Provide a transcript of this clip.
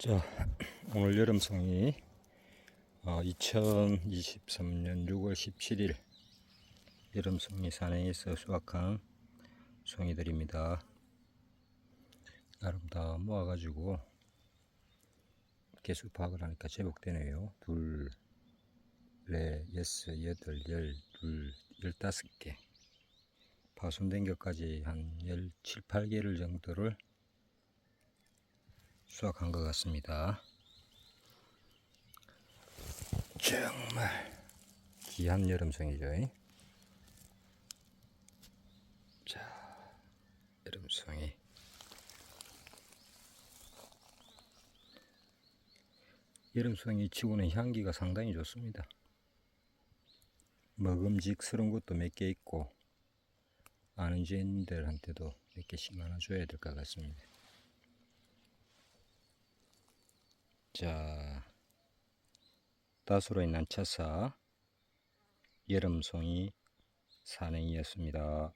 자, 오늘 여름송이 어, 2023년 6월 17일 여름송이 산행에서 수확한 송이들입니다. 나름 다 모아가지고 개수 파악을 하니까 제법 되네요. 둘, 넷, 여섯, 여덟, 열, 둘, 열다섯 개. 파손된 것까지 한 17, 8개를 정도를 수확한 것 같습니다. 정말 귀한 여름송이죠. 자, 여름송이. 여름송이 치고는 향기가 상당히 좋습니다. 먹음직스러운 것도 몇 개 있고 아는 지인들한테도 몇 개씩 나눠줘야 될 것 같습니다. 자, 다수로의 난차사 여름송이 산행이었습니다.